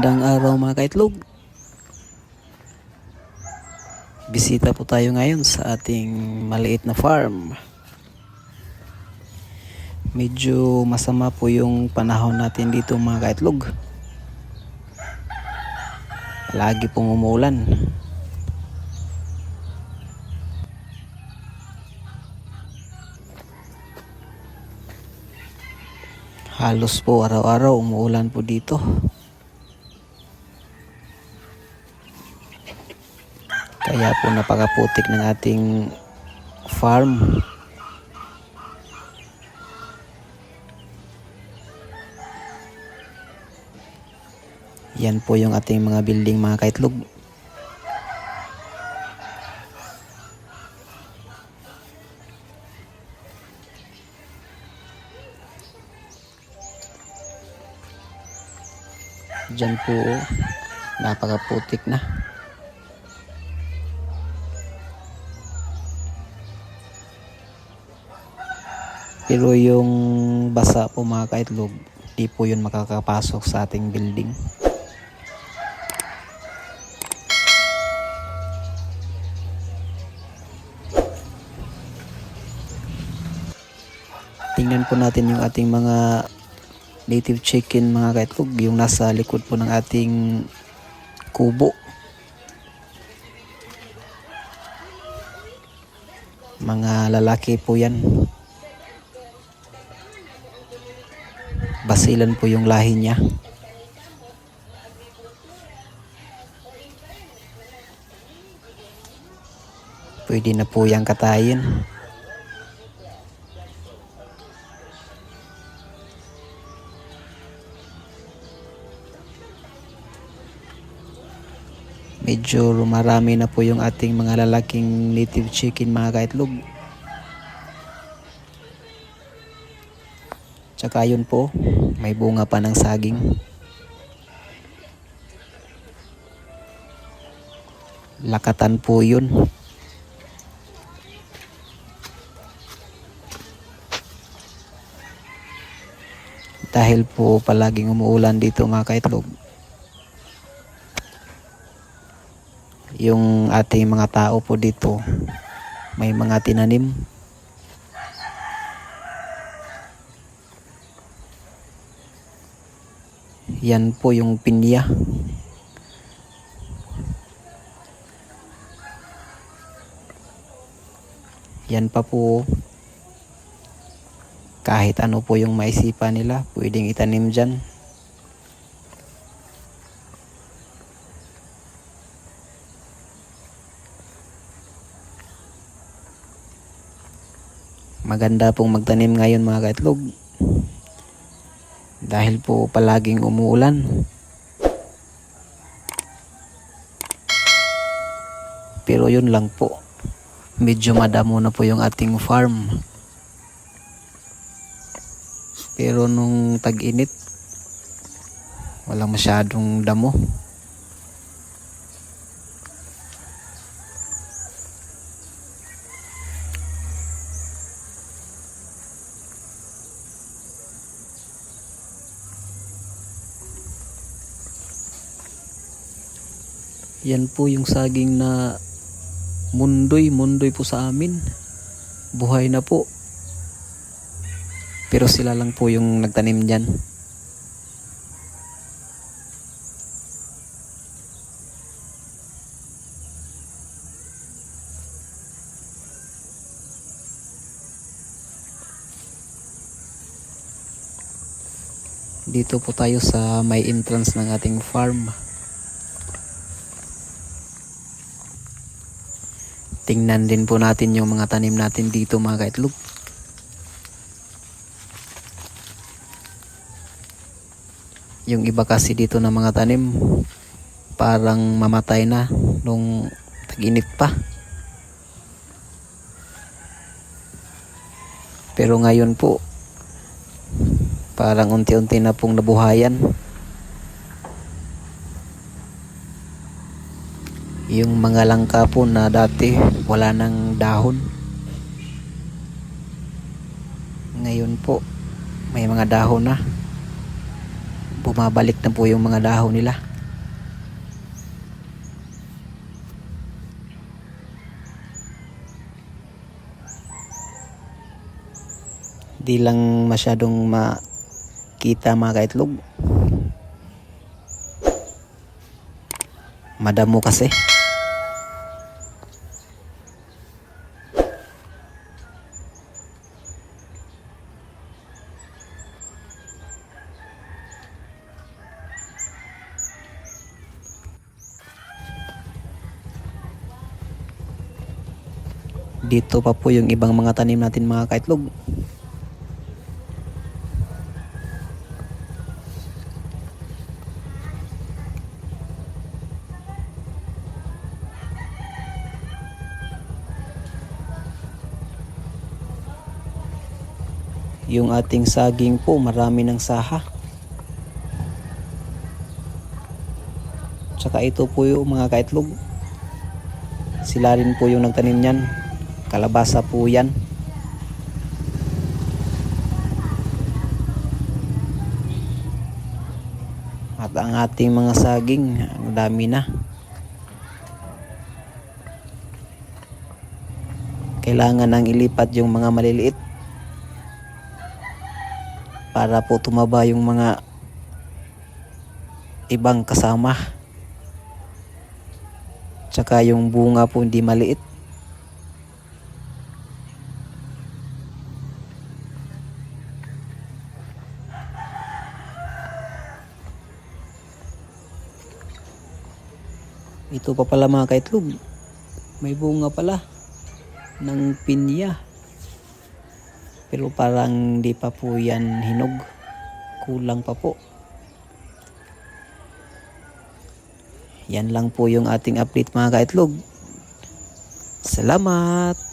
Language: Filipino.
Magandang araw mga kaitlog. Bisita po tayo ngayon sa ating maliit na farm. Medyo masama po yung panahon natin dito mga kaitlog. Lagi pong umuulan. Halos po araw-araw umuulan po dito. Kaya po napakaputik ng ating farm. Yan po yung ating mga building mga kaitlog. Diyan po, oh, napakaputik na. Pero yung basa po mga kaitlog, di po yun makakapasok sa ating building. Tingnan po natin yung ating mga native chicken mga kaitlog, yung nasa likod po ng ating kubo. Mga lalaki po yan. Basilan po yung lahi niya. Pwede na po yung katayin. Medyo marami na po yung ating mga lalaking native chicken mga kaitlog. Tsaka yun po, may bunga pa ng saging. Lakatan po yun. Dahil po palaging umuulan dito mga kaitlog. Yung ating mga tao po dito, may mga tinanim Yan po yung pinya. Yan pa po. Kahit ano po yung maisipan nila, pwedeng itanim dyan. Maganda pong magtanim ngayon mga kaitlog dahil po palaging umuulan. Pero yun lang po. Medyo madamo na po yung ating farm. Pero nung tag-init, walang masyadong damo. Yan po yung saging na mundoy, mundoy po sa amin. Buhay na po. Pero sila lang po yung nagtanim dyan. Dito po tayo sa may entrance ng ating farm. Tingnan din po natin yung mga tanim natin dito mga kaitlog. Yung iba kasi dito na mga tanim parang mamatay na nung tag-init pa. Pero ngayon po parang unti-unti na pong nabuhayan. Yung mga langka po na dati wala nang dahon. Ngayon po may mga dahon na. bumabalik na po yung mga dahon nila. Di lang masyadong makita mga kaitlog. Madamo kasi. Dito pa po yung ibang mga tanim natin mga kaitlog. Yung ating saging po, marami ng saha. Tsaka ito po yung mga kaitlog. Sila rin po yung nagtanim niyan. Kalabasa po yan. At ang ating mga saging, ang dami na. Kailangan nang ilipat yung mga maliliit para po tumaba yung mga ibang kasama. Tsaka yung bunga po hindi maliit. Ito pa pala mga kaitlog. May bunga pala ng pinya. Pero parang di pa po yan hinog. Kulang pa po. Yan lang po yung ating update mga kaitlog. Salamat!